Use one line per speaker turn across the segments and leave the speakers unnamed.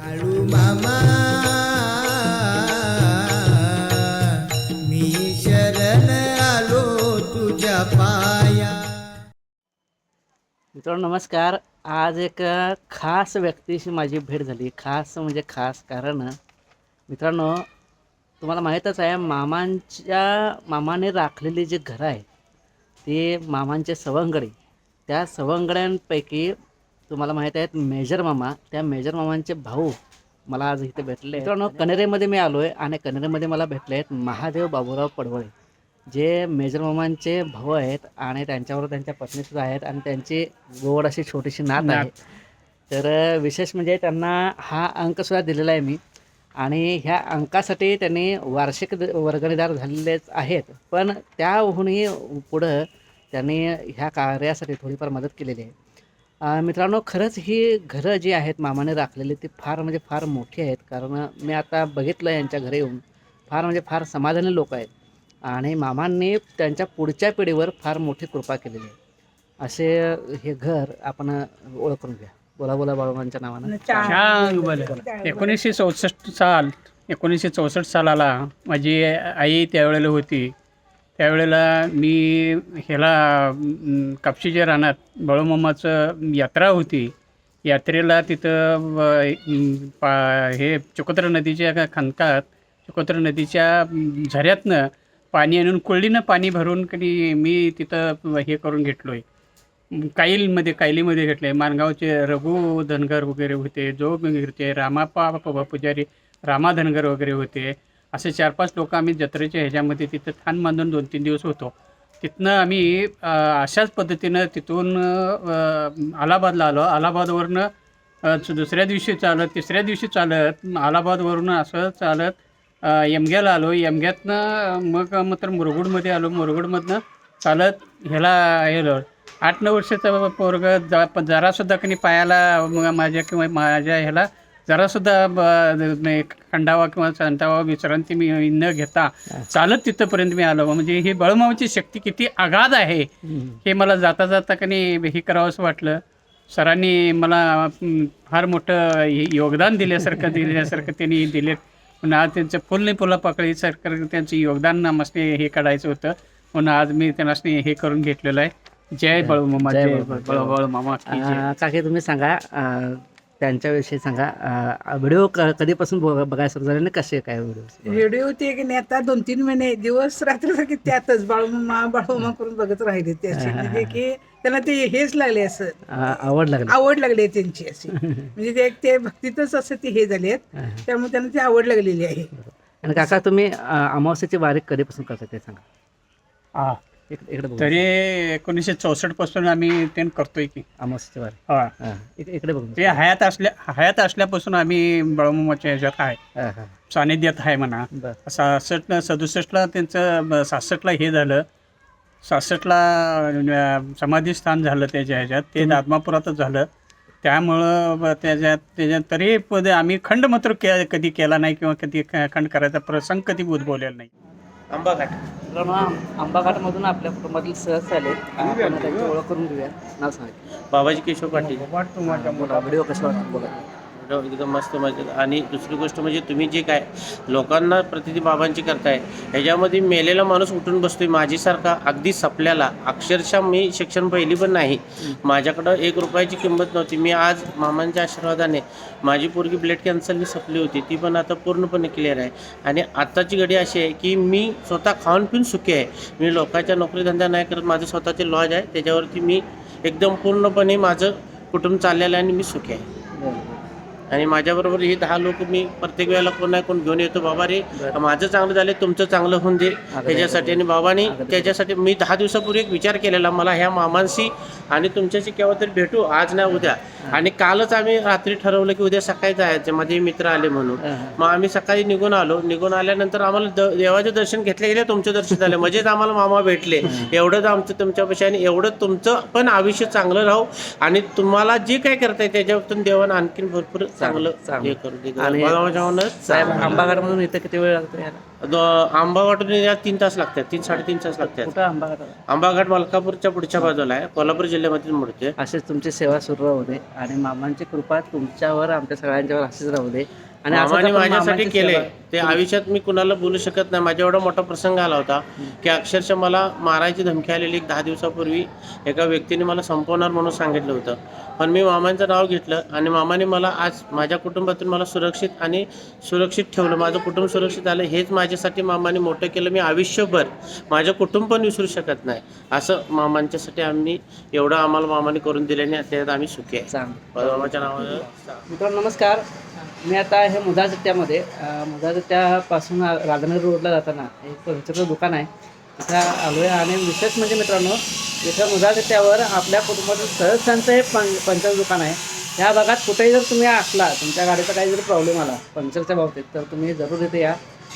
बाळू मामा. मी शरण आलो तुझ्या पाया.
मित्रांनो नमस्कार. आज एक खास व्यक्तीशी माझी भेट झाली. खास म्हणजे खास कारण मित्रांनो तुम्हाला माहीतच आहे मामांच्या मामाने राखलेली जे घरं आहे ते मामांचे सवंगडे. त्या सवंगड्यांपैकी तुम्हाला माहीत आहेत मेजर मामा त्या मेजर मामांचे भाऊ मला आज इथे भेटले मित्रांनो कनेरेमध्ये मी आलो आहे आणि कनेरेमध्ये मला भेटले आहेत महादेव बाबूराव पडवळे जे मेजर मामांचे भाऊ आहेत आणि त्यांच्यावर त्यांच्या पत्नीसुद्धा आहेत आणि त्यांची गोड अशी छोटीशी नात आहे. तर विशेष म्हणजे त्यांना हा अंकसुद्धा दिलेला आहे मी आणि ह्या अंकासाठी त्यांनी वार्षिक वर्गणीदार झालेलेच आहेत. पण त्याहूनही पुढं त्यांनी ह्या कार्यासाठी थोडीफार मदत केलेली आहे. मित्रांनो खरंच ही घरं जी आहेत मामाने राखलेली ती फार म्हणजे फार मोठी आहेत. कारण मी आता बघितलं यांच्या घरी येऊन फार म्हणजे फार समाधानी लोक आहेत. आणि मामांनी त्यांच्या पुढच्या पिढीवर फार मोठी कृपा केलेली आहे. असे हे घर आपण ओळखून घ्या. बोला बोला बाळूमांच्या नावानं.
छान बरं एकोणीसशे चौसष्ट साल एकोणीसशे चौसष्ट सालाला माझी आई त्यावेळेला होती. त्यावेळेला मी ह्याला कापशीच्या रानात बळोमामाचं यात्रा होती. यात्रेला तिथं पा हे चकोत्र नदीच्या का- चकोत्र नदीच्या झऱ्यातनं पाणी आणून कोळीनं पाणी भरून कधी मी तिथं हे करून घेतलो आहे काईलमध्ये कायलीमध्ये घेतले माणगावचे रघु धनगर वगैरे होते जो होते रामापा पुजारी रामा धनगर वगैरे होते. असे चार पाच लोक आम्ही जत्रेच्या ह्याच्यामध्ये तिथं थान बांधून दोन तीन दिवस होतो. तिथनं आम्ही अशाच पद्धतीनं तिथून अलाहाबादला आलो. अलाहाबादवरनं दुसऱ्या दिवशी चालत तिसऱ्या दिवशी चालत अलाहाबादवरून असं चालत यमग्याला आलो. यमग्यातनं मग मात्र मुरगुडमध्ये आलो. मुरगुडमधनं चालत ह्याला गेलो. आठ नऊ वर्षाचा पोरग ज जरासुद्धा कधी पायाला मग माझ्या किंवा माझ्या ह्याला जरासुद्धा ब- खंडावा किंवा संतावा विश्रांती मी न घेता चालत तिथंपर्यंत मी आलो. म्हणजे ही बळमावची शक्ती किती अगाध आहे हे मला जाता जाता कनी हे करावंसं वाटलं. सरांनी मला फार मोठं योगदान दिल्यासारखं दिल्यासारखं त्यांनी दिले. पण आज त्यांचं फुल नाही फुला पाकळीसारखं त्यांचं योगदान नामासने हे काढायचं होतं. म्हणून आज मी त्यांना हे करून घेतलेलं आहे. जय बळमामा
जय
जय बळ.
अं, काकी तुम्ही सांगा त्यांच्याविषयी सांगा. व्हिडिओ क- कधीपासून बघ- बघायला सुरू झाले आणि कसे काय व्हिडिओ?
व्हिडिओ ते की नाही आता दोन तीन महिने दिवस रात्र सारखे त्यातच बाळूमा बाळूमा करून बघत राहिले ते असे. म्हणजे की त्यांना ते हेच लागले असं.
आवड लागली.
आवड लागली आहे त्यांची अशी. म्हणजे ते ते भक्तीतच असं ते हे झाले आहेत. त्यामुळे त्यांना ती आवड लागलेली आहे.
आणि काका तुम्ही अमावस्येची बारीक कधीपासून करता ते सांगा. इकडे इकडे बघू
तरी एकोणीसशे चौसष्टपासून आम्ही ते करतोय की.
अमावस्येची
हा.
हां. इकडे
ते हयात असल्या हयात असल्यापासून आम्ही बळमामाच्या ह्याच्यात आहे.
हां हां.
सानिध्यात आहे म्हणा.
बरं.
सहासष्ट सदुसष्टला त्यांचं ब- सहासष्टला हे झालं. सहासष्टला अं, समाधीस्थान झालं त्याच्या ह्याच्यात. ते आत्मापुरातच झालं. त्यामुळं ब- त्याच्यात त्याच्यात तरी पद आम्ही खंड मात्र के कधी केला नाही किंवा कधी ख- खंड करायचा प्रसंग कधी उद्भवलेला नाही.
मित्रांनो आंबाघाटमधून आपल्या कुटुंबातील सहज आले आपण त्यांची ओळख करून घेऊया. नाव सांगा
बाबाजी केशव पाटील.
व्हिडिओ कसा वाटतो? बोला.
एकदम मस्त मजेत. आणि दुसरी गोष्ट म्हणजे तुम्ही जे काय लोकांना प्रतिती बाबांची करताय ह्याच्यामध्ये मेलेला माणूस उठून बसतोय माझीसारखा अगदी सपल्याला. अक्षरशः मी शिक्षण पहिली पण नाही. माझ्याकडं एक रुपयाची किंमत नव्हती. मी आज मामांच्या आशीर्वादाने माझी पोरगी ब्लड कॅन्सरनी सपली होती. ती पण आता पूर्णपणे क्लिअर आहे. आणि आत्ताची घडी अशी आहे की मी स्वतः खाऊन पिऊन सुखी आहे. मी लोकांच्या नोकरीधंदा नाही करत. माझं स्वतःचे लॉज आहे. त्याच्यावरती मी एकदम पूर्णपणे माझं कुटुंब चाललेलं आहे आणि मी सुखी आहे. आणि माझ्याबरोबर ही दहा लोक मी प्रत्येक वेळेला कोण ना कोण घेऊन येतो बाबा रे माझं चांगलं झालं तुमचं चांगलं होऊन दे त्याच्यासाठी आणि बाबांनी त्याच्यासाठी मी दहा दिवसापूर्वी एक विचार केलेला मला ह्या मामांशी आणि तुमच्याशी केव्हा तरी भेटू आज ना उद्या. आणि कालच आम्ही रात्री ठरवलं की उद्या सकाळी जायचं माझे मित्र आले म्हणून. मग आम्ही सकाळी निघून आलो निघून आल्यानंतर आम्हाला देवाचे दर्शन घेतले गेले तुमचं दर्शन झालं म्हणजेच आम्हाला मामा भेटले. एवढंच आमचं तुमच्यापाशी आणि एवढं तुमचं पण आयुष्य चांगलं राहू आणि तुम्हाला जे काय करताय त्याच्यातून देवानं आणखीन भरपूर चांगलं
चांगलं.
हे
आणि साहेब आंबाघाटमधून इथं किती वेळ लागतो यायला?
द- आंबा वाटून यायला तीन तास लागतात तीन साडेतीन तास लागतात.
कुठं आंबाघाट
आंबाघाट मलकापूरच्या पुढच्या बाजूला आहे कोल्हापूर जिल्ह्यामधील मोडते
अशीच तुमची सेवा सुरू राहू दे. आणि मामांची कृपा तुमच्यावर आमच्या सगळ्यांच्यावर अशीच राहू दे. आणि असंच
मामाने
आपण
माझ्यासाठी
मामांची
केले
सेवा-
ते आयुष्यात मी कुणाला बोलू शकत नाही. माझ्या एवढा मोठा प्रसंग आला होता की अक्षरशः मला मारायची धमकी आलेली एक दहा दिवसापूर्वी एका व्यक्तीने मला संपवणार म्हणून सांगितलं होतं. पण मी मामांचं नाव घेतलं आणि मामाने मला आज माझ्या कुटुंबातून मला सुरक्षित आणि सुरक्षित ठेवलं. माझं कुटुंब सुरक्षित आलं हेच माझ्यासाठी मामाने मोठं केलं. मी आयुष्यभर माझं कुटुंब पण विसरू शकत नाही. असं मामांच्यासाठी आम्ही एवढं आम्हाला मामाने करून दिल्याने त्यात आम्ही सुखी आहे. मामाच्या नावानं.
मित्रांनो नमस्कार. मी आता हे मुदा जट्ट्यामध्ये अं, मुदा जट्ट्यापासून राधानगर रोडला जाताना एक फर्निचरचं दुकान आहे. तिथं आलो आहे आणि विशेष म्हणजे मित्रांनो इथं मुदा जट्ट्यावर आपल्या कुटुंबातील सहजसांचं हे पं पंचर दुकान आहे. या भागात कुठेही जर तुम्ही असला तुमच्या गाडीचा काही जर प्रॉब्लेम आला पंक्चरच्या बाबतीत तर तुम्ही जरूर इथे या.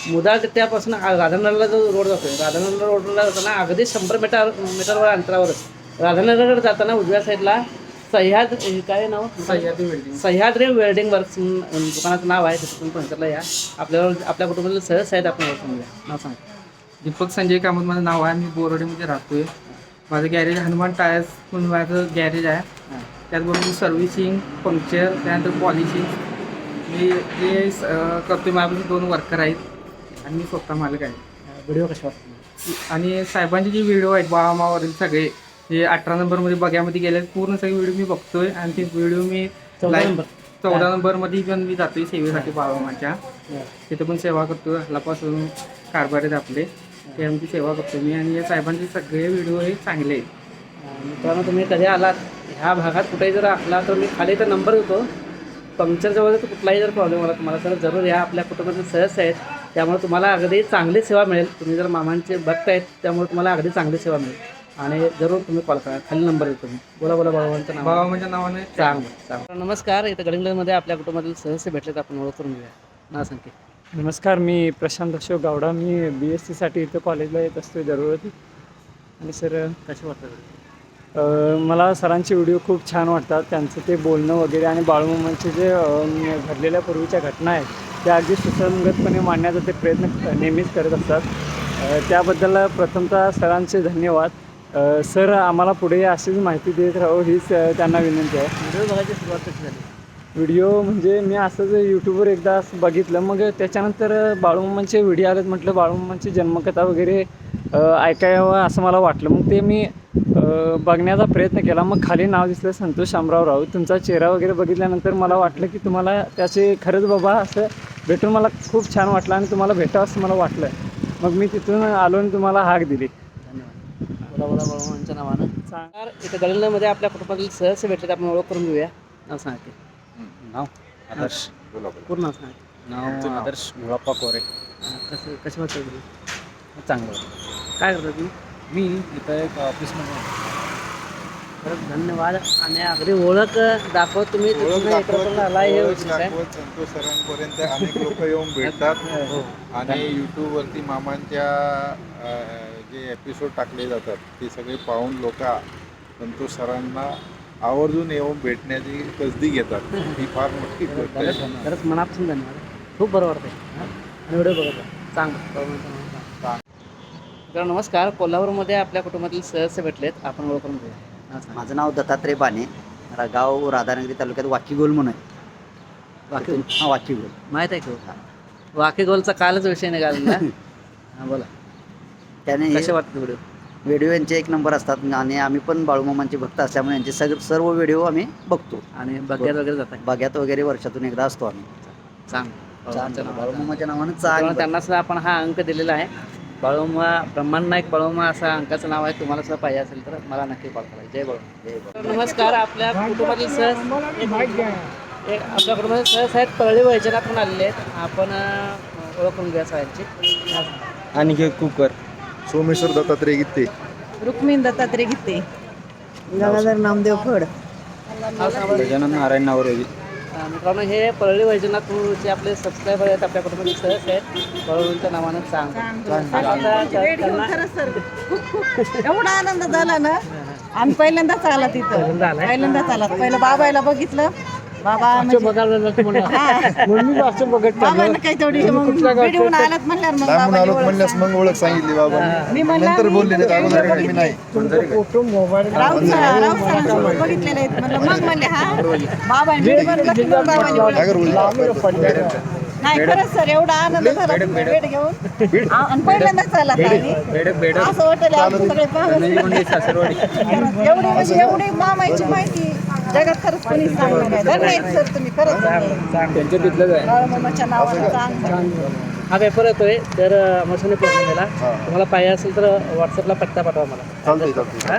मुदा जट्ट्यापासून आ- राधानगरला जो रोड जातो राधानगर रोडला जाताना अगदी शंभर मीटर मीटरवर अंतरावरच. राधानगरकडे जाताना उजव्या साईडला सह्याद हे काय नाव?
Sahyadri welding
Sahyadri welding works दुकानाचं नाव आहे तिथून पंचरला या. आपल्याला आपल्या कुटुंबातील सहज आहेत आपण नाव सांग.
दीपक संजय कामत माझं नाव आहे मी बोरवडीमध्ये राहतोय. माझं गॅरेज हनुमान टायर्स म्हणून माझं गॅरेज आहे. त्याचबरोबर सर्व्हिसिंग पंक्चर त्यानंतर पॉलिशिंग मी जे स- अं, करतोय माझ्यापासून दोन वर्कर आहेत आणि मी स्वतः मालक आहे.
व्हिडिओ कशा वाटतो
आणि साहेबांचे जे व्हिडिओ आहेत बाळामावरील सगळे जे अठरा नंबरमध्ये बघ्यामध्ये गेले पूर्ण सगळे व्हिडिओ मी बघतोय. आणि ते व्हिडिओ मी
चौदा नंबर.
चौदा नंबरमध्ये पण मी जातोय सेवेसाठी बाळामाच्या तिथे पण सेवा करतो हल्लापासून कारभार आहेत आपले. ते आमची सेवा करतो मी आणि या साहेबांचे सगळे व्हिडिओ हे चांगले आहेत.
मित्रांनो तुम्ही कधी आलात? ह्या भागात कुठेही जर असला तर मी खाली तर नंबर देतो. पंक्चरच्या वगैरे तर कुठलाही जर प्रॉब्लेम आला तुम्हाला तर जरूर या. आपल्या कुटुंबातील सहज आहेत. त्यामुळे तुम्हाला अगदी चांगली सेवा मिळेल. तुम्ही जर मामांचे भक्त आहेत त्यामुळे तुम्हाला अगदी चांगली सेवा मिळेल. आणि जरूर तुम्ही कॉल करा. खाली नंबर देतो मी. बोला बोला बाबांचं नाव.
बाबाच्या नावाने
चांगलं चांगलं. नमस्कार. इथं गडिंगलमध्ये आपल्या कुटुंबातील सदस्य भेटलेत. आपण ओळख करून घेऊया. नाव सांगते.
नमस्कार मी प्रशांत अशोक गावडा. मी बी एस सीसाठी इथं कॉलेजला येत असतो दररोज. आणि सर
कसे वाटतं
अ, मला सरांचे व्हिडिओ खूप छान वाटतात. त्यांचं ते बोलणं वगैरे आणि बाळूमामांचे जे घडलेल्या पूर्वीच्या घटना आहेत त्या अगदी सुसंगतपणे मांडण्याचा ते प्रयत्न नेहमीच करत असतात. त्याबद्दल प्रथमतः सरांचे धन्यवाद. सर आम्हाला पुढे अशीच माहिती देत राहू हीच त्यांना विनंती आहे.
व्हिडिओ बघायची सुरुवात कशी झाली?
व्हिडिओ म्हणजे मी असंच यूट्यूबवर एकदा असं बघितलं मग त्याच्यानंतर बाळूमामांचे व्हिडिओ आलेत म्हटलं बाळूमामांची जन्मकथा वगैरे ऐकावं असं मला वाटलं. मग ते मी बघण्याचा प्रयत्न केला. मग खाली नाव दिसलं संतोष शामराव राऊत. तुमचा चेहरा वगैरे बघितल्यानंतर मला वाटलं की तुम्हाला त्याचे खरंच बाबा असं भेटून मला खूप छान वाटलं आणि तुम्हाला भेटावं असं मला वाटलं. मग मी तिथून आलो आणि तुम्हाला हाक दिली.
धन्यवाद. बोला बोला बाळूमांच्या नावानं.
चांग
तर इथं गडिंगलमध्ये आपल्या कुटुंबातील सदस्य भेटलेत. आपण ओळख करून घेऊया. नाव सांगते
नाव? आदर्श.
पूर्ण नाव
आदर्श मुळाप्पा कोरे.
कसं कसे वाटतं
चांगलं.
काय करता तुम्ही
मी इथं एक ऑफिसमध्ये
खरंच धन्यवाद. आणि अगदी ओळख दाखवत तुम्ही. तिथून हे
ओळख
उचित आहे.
दाखवत संतोष सरांपर्यंत अनेक लोक येऊन भेटतात. आणि यूट्यूबवरती मामांच्या अ, जे एपिसोड टाकले जातात ते सगळे पाहून लोक संतोष सरांना आवर्जून येऊन भेटण्याची तसदी घेतात. ही फार मोठी गोष्ट आहे.
खरंच मनापासून धन्यवाद. खूप बरं वाटतंय. हां? आणि व्हिडिओ बघत राहा. चांगलं. तर नमस्कार. कोल्हापूरमध्ये आपल्या कुटुंबातील सदस्य भेटलेत. आपण ओळख करून घेऊया.
माझं नाव दत्तात्रय बाने. गाव राधानगरी तालुक्यात वाकीगोल म्हणून आहे.
वाकी
हां वाकीगोल.
माहीत आहे की हो? वाकी गोलचा कालच विषय निघाला हां बोला.
त्याने
कसे वाटतं व्हिडिओ?
व्हिडिओ यांचे एक नंबर असतात आणि आम्ही पण बाळूमामांचे भक्त असल्यामुळे यांचे सग सर्व व्हिडिओ आम्ही बघतो.
आणि बघ्यात वगैरे जात? आहे
बघ्यात वगैरे वर्षातून एकदा असतो आम्ही.
चांगलं.
बाळूमामाच्या नावानं.
त्यामुळे
चांग
त्यांना सुद्धा आपण हा अंक दिलेला आहे. बाळूमा ब्रह्मांड नाईक बाळूमा असा अंकाचं नाव आहे. तुम्हाला सुद्धा पाहिजे असेल तर मला नक्की कॉल करा. जय बाळू
जय बाळू.
तर नमस्कार आपल्या कुटुंबातील सर एक आपल्याकडून सहज आहेत. परळी वैजनाथून आलेले आहेत. आपण ओळखून घ्या सगळ्यांची.
आणि कुकर.
सोमेश्वर दत्तात्रय गीते
रुक्मिणी दत्तात्रय गीते गंगाधर नामदेव फड.
गजानन नारायण नावरोजी
मित्रांनो हे परळी वैजनाथचे आपले सबस्क्रायबर आहेत आपल्याकडून सहज आहेत परळीच्या नावानं सांग
एवढा आनंद झाला ना आम्ही पहिल्यांदाच आला तिथं? पहिल्यांदाच आला पहिलं बाबायला बघितलं बाबा म्हणजे- हा.
म्हणून मी असं बघत
बाबांना काही तेवढी मग व्हिडिओ आलात म्हणल्यावर मग
लांबून
बाबांनी
आलो
ओळख
म्हणल्यास
सांगितली.
मग ओळख सांगितली बाबा
मी म्हणलं
नंतर
मी
बोलले नाही अगोदर काय मी नाही.
Photo mobile
Raut sir- Raut सरांसोबत बघितलेले आहेत. म्हणलं मग म्हणले हा. की मग बाबांनी. ओळख
नगर
नाही खरंच सर एवढा आनंद झाला तुम्ही भेट घेऊन. आ- आणि पहिल्यांदाच आला असं वाटलं आपण सगळे पाहून.
सासरवाडी.
खरंच एवढी म्हणजे एवढी मामाची माहिती. जगात खरंच कोणी सांगलं नाही. धन्यवाद सर तुम्ही. खरंच.
त्यांच्या तिथलंच आहे.
बाळूमामाच्या नावानं चांगलं
हा पेपर येतोय तर मसाने पोहोचून गेला तुम्हाला पाहिजे असेल तर व्हॉट्सअपला पत्ता पाठवा मला.
चालतंय चालतंय.
हा?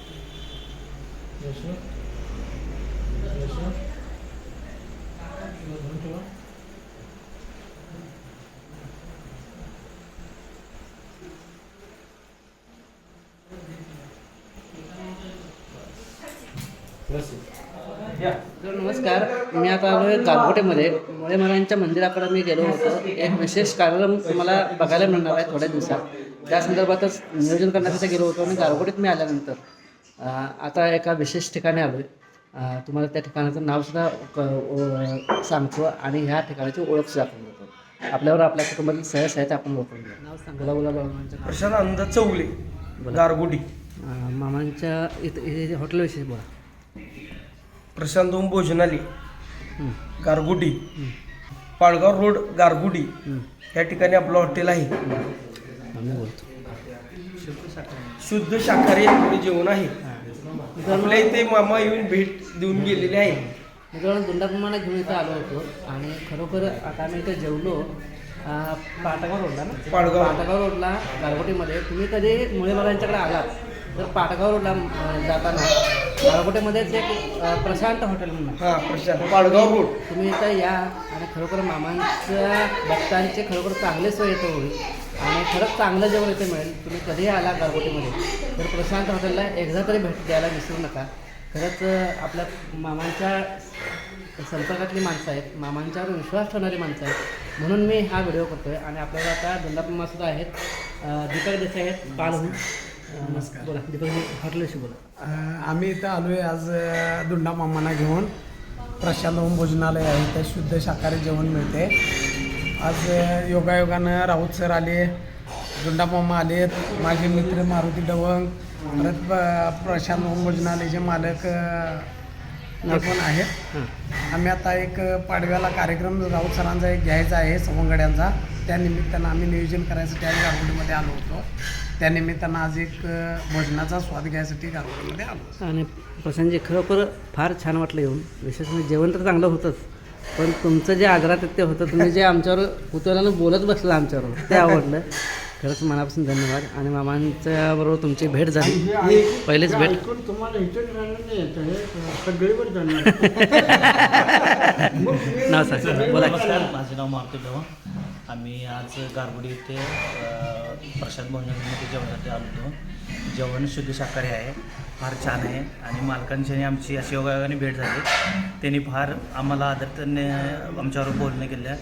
तर नमस्कार. मी आता आलो आहे गारगोटेमध्ये मुळे महाराजांच्या मंदिराकडे मी गेलो होतो. एक विशेष कार्यक्रम तुम्हाला बघायला मिळणार आहे थोड्या दिवसात. त्या संदर्भातच नियोजन करण्यासाठी गेलो होतो आणि गारगोटीत मी आल्यानंतर आता एका विशेष ठिकाणी आलो आहे तुम्हाला त्या ठिकाणाचं नावसुद्धा सांगतो आणि ह्या ठिकाणाची ओळखसुद्धा दाखवून देतो आपल्यावर आपल्या कुटुंबातील सहस आहेत आपण ओळखून घेऊ. नाव सांगा. बोला.
प्रशांत आनंद चौगले गारगोडी
मामांच्या इथं इथे हॉटेलविषयी बोला.
प्रशांत ओम भोजनालय
हं,
गारगोडी. पाळगाव रोड गारगोडी. या ठिकाणी आपलं हॉटेल आहे. शुद्ध शाकाहारी आपले जेवण आहे. आपल्या इथे मामा येऊन भेट देऊन गेलेले आहे
मित्रांनो दुंडाप्रमाणे घेऊन इथं आलो होतो आणि खरोखर आता आम्ही इथं जेवलो पाटगाव रोडला ना?
पाडगाव
पाटगाव रोडला गारगोटीमध्ये तुम्ही कधी मुळे महाराजांच्याकडे आलात तर पाटगाव रोडला जाताना गारगोटीमध्येच एक अं, प्रशांत हॉटेल म्हणून आहे.
हा प्रशांत. पाडगाव रोड
तुम्ही इथं या आणि खरोखर मामांच्या भक्तांचे खरोखर चांगले सोय इथं होईल आणि खरंच चांगलं जेवण इथे मिळेल. तुम्ही कधीही आला गारगोटीमध्ये तर प्रशांत हॉटेलला एकदा तरी भेट द्यायला विसरू नका. खरंच अं, आपल्या मामांच्या संपर्कातली माणसं आहेत मामांच्यावर विश्वास ठेवणारी माणसं आहेत. म्हणून मी हा व्हिडिओ करतोय आणि आपल्याला आता दंडापम्मा सुद्धा आहेत. अं, दीपक देसाई आहेत पालहून नमस्कार. बोला दीपक हॉटेलविषयी बोला.
अ, आम्ही इथं आलो आहे आज दुंडा मामांना घेऊन. प्रशांत ओम भोजनालय आहे इथं शुद्ध शाकाहारी जेवण मिळते. आज योगायोगानं राऊत सर आले दुंडा मामा आले माझे मित्र मारुती डवंग परत प्रशांत ओम भोजनालयचे मालक पण आहेत. आम्ही आता एक पाडव्याला कार्यक्रम राऊत सरांचा एक घ्यायचा आहे सवंगड्यांचा. त्या निमित्तानं आम्ही नियोजन करायसाठी आम्ही गारगोटीमध्ये आलो होतो. त्या निमित्तानं आज एक भोजनाचा स्वाद घ्यायसाठी गारगोटीमध्ये आलो
आणि प्रशांतजी खरोखर फार छान वाटलं येऊन. विशेष म्हणजे जेवण तर चांगलं होतंच पण तुमचं जे आग्रात ते होतं तुम्ही जे आमच्यावर कुतूहलानं बोलत बसलं आमच्यावर ते आवडलं. खरंच मनापासून धन्यवाद. आणि मामांच्या बरोबर तुमची भेट झाली. पहिलीच भेट
तुम्हाला सगळीवर जाणार.
नाव सांग. बोला.
माझे नाव मारुती डव आम्ही आज गारगुडी येथे अ, प्रसाद भोजनालयामध्ये जेवणासाठी आलो होतो जेवण शुद्ध शाकाहारी आहे फार छान आहे. आणि मालकांची आणि आमची अशी योगायोगाने भेट झाली. त्यांनी फार आम्हाला आदरतेने आमच्यावर बोलणे केलं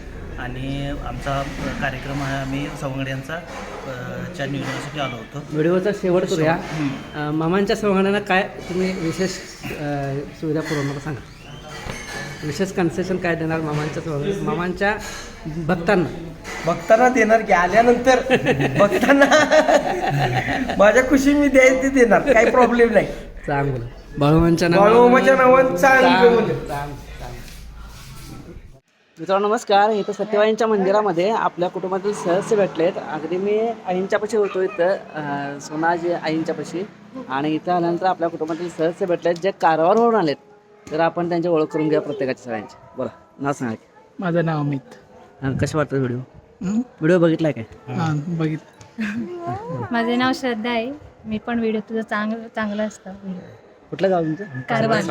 आणि आमचा कार्यक्रम हा आम्ही सवंगड्यांचा अ, च्या नियोजनासाठी आलो होतो.
व्हिडिओचा शेवट करूया. मामांच्या सवंगड्यांना काय तुम्ही विशेष सुविधा पुरवणार सांगा. विशेष कन्सेशन काय देणार बाबतीत? मामांच्या भक्तांना?
बघताना देणार की आल्यानंतर बघताना माझ्या खुशी मी द्यायला ते देणार काही प्रॉब्लेम नाही.
चांगलं. बाळूमांच्या
चांगलं बोल.
मित्रांनो नमस्कार. इथं सत्यवाईंच्या मंदिरामध्ये आपल्या कुटुंबातील सदस्य भेटलेत. अगदी मी आईंच्यापाशी होतो इथं सोनाजी आईंच्यापाशी. आणि इथं आल्यानंतर आपल्या कुटुंबातील सदस्य भेटलेत जे कारवारवरून आलेत. तर आपण त्यांची ओळख करून घ्या प्रत्येकाच्या सगळ्यांची. बोला नाव सांगा.
माझं नाव अमित.
कसं वाटतं व्हिडिओ? व्हिडिओ बघितलाय काय?
हां बघितलं.
माझे नाव श्रद्धा आहे. मी पण व्हिडिओ तुझं चांगलं चांगलं असतं.
कुठलं गाव तुमचं?
कारवार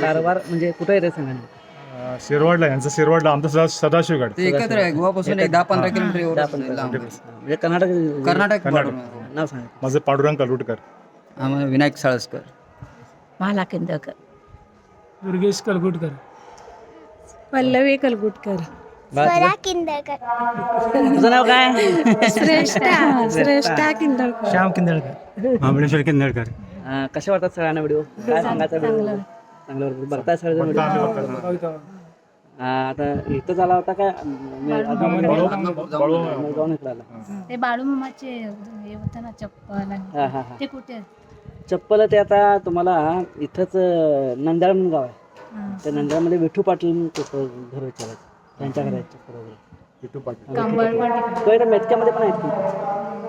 कारवार म्हणजे कुठं आहे रे सांगा ना.
शिरवाडला यांचं शिरवाडला आमचं सदा सदाशिवगड.
ते एकत्र आहे गोवापासून एक दहा पंधरा किलोमीटर एवढं.
म्हणजे कर्नाटक
कर्नाटक
नाव सांगा.
माझं पांडुरंग कलुटकर.
आम्हाला विनायक साळसकर.
मला किंदकर
दुर्गेश कलगुटकर
पल्लवी कलगुटकर
तुझं नाव काय?
श्रेष्ठा श्रेष्ठा किंदळकर.
श्याम किंदळकर.
महाबळेश्वर
अं, कसे वाटतात सगळ्यांना व्हिडिओ? काय सांगायचा व्हिडिओ? चांगलं. वाटतं बघताय सगळे व्हिडिओ? आता इथं झाला होता काय? जाऊन इकडं आला.
ते बाळू मामाचे हे होतं ना चप्पल आणि
हा हा हा.
ते कुठे आहेत?
चप्पल ते आता तुम्हाला इथंच अं, नंद्याळ म्हणून गाव आहे.
हा.
त्या नंद्यामध्ये विठू पाटील म्हणून घर विचारायचं? त्यांच्या
विठू पाटील.
तो इथं मेतक्यामध्ये पण आहेत की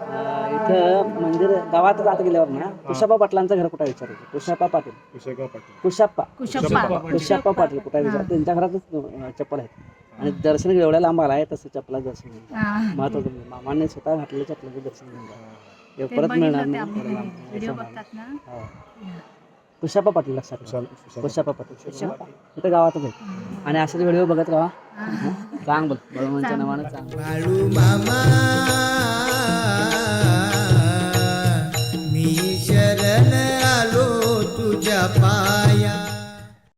अं, इथं मंदिर गावात आत गेल्यावर ना कुशाप्पा पाटलांचं घर कुठं विचारायचं? कुशाप्पा पाटील.
कुशेगाव पाटील.
कुशाप्पा
कुशप्पा
कुशाप्पा पाटील. कुठं विचार त्यांच्या घरातच अं, चप्पल आहेत. आणि दर्शन एवढ्या लांब आला आहे तसं चप्पला दर्शन घेऊन.
हा.
महत्वाचं म्हणजे मामाने स्वतः घातलेल्या चपलाचं दर्शन घेऊन. हे.
ते
परत मिळणार
बघितलं ते
नाही
आम्ही
एवढं लांब.
व्हिडिओ
असं
बघतात ना.
हो. कुशाप्पा पाटील लक्षात ठेवा. कुशाप्पा पाटील. इथं गावातच आहे आणि असेच व्हिडिओ बघत राहा. चांग बोल बळवंच्या नावानं चांग
बाळू मामा.